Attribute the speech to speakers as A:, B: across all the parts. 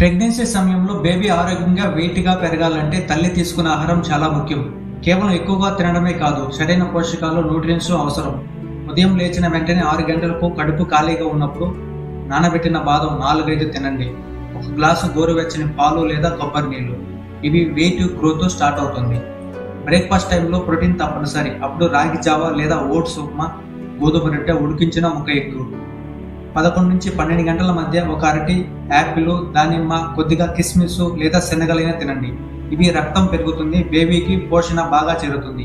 A: Pregnancy సమయంలో baby ఆరోగ్యంగా వెయిట్గా పెరగాలంటే తల్లి తీసుకునే ఆహారం చాలా ముఖ్యం. కేవలం ఎక్కువగా తినడమే కాదు సరైన పోషకాలు న్యూట్రియన్స్ అవసరం. ఉదయం లేచిన వెంటనే ఆరు గంటలకు కడుపు ఖాళీగా ఉన్నప్పుడు నానబెట్టిన బాదం నాలుగైదు తినండి. ఒక గ్లాసు గోరువెచ్చని పాలు లేదా కొబ్బరి నీళ్ళు ఇవి వెయిట్ గ్రోత్ స్టార్ట్ అవుతుంది. బ్రేక్ఫాస్ట్ టైంలో ప్రోటీన్ తప్పనిసరి. అప్పుడు రాగి జావా లేదా ఓట్స్ ఉప్మా గోధుమ రొట్టె ఉడికించిన ఒక ఎగ్గు పదకొండు నుంచి పన్నెండు గంటల మధ్య ఒక అరటి యాపిల్ దానిమ్మ కొద్దిగా కిస్మిస్ లేదా శనగలైనా తినండి. ఇవి రక్తం పెరుగుతుంది బేబీకి పోషణ బాగా చేరుతుంది.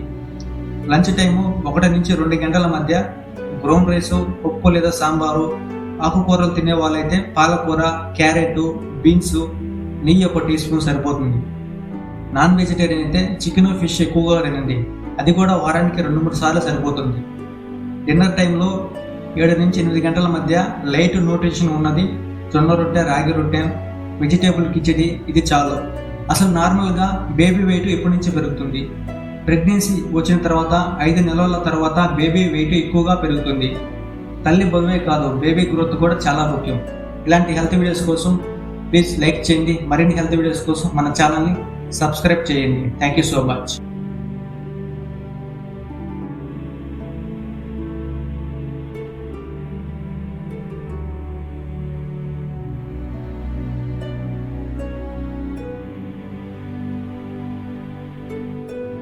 A: లంచ్ టైము ఒకటి నుంచి రెండు గంటల మధ్య బ్రౌన్ రైస్ పప్పు లేదా సాంబారు ఆకుకూరలు తినే వాళ్ళైతే పాలకూర క్యారెట్ బీన్స్ నెయ్యి ఒక టీ స్పూన్ సరిపోతుంది. నాన్ వెజిటేరియన్ అయితే చికెన్ ఫిష్ ఎక్కువగా తినండి. అది కూడా వారానికి రెండు మూడు సార్లు సరిపోతుంది. డిన్నర్ టైంలో ఏడు నుంచి ఎనిమిది గంటల మధ్య లైట్ న్యూట్రిషన్ ఉన్నది. జొన్న రొట్టె రాగి రొట్టె వెజిటేబుల్ కిచడి ఇది చాలు. అసలు నార్మల్గా బేబీ వెయిట్ ఎప్పటి నుంచి పెరుగుతుంది? ప్రెగ్నెన్సీ వచ్చిన తర్వాత ఐదు నెలల తర్వాత బేబీ వెయిట్ ఎక్కువగా పెరుగుతుంది. తల్లి బరువే కాదు బేబీ గ్రోత్ కూడా చాలా ముఖ్యం. ఇలాంటి హెల్త్ వీడియోస్ కోసం ప్లీజ్ లైక్ చేయండి. మరిన్ని హెల్త్ వీడియోస్ కోసం మన ఛానల్ని సబ్స్క్రైబ్ చేయండి. Thank you so much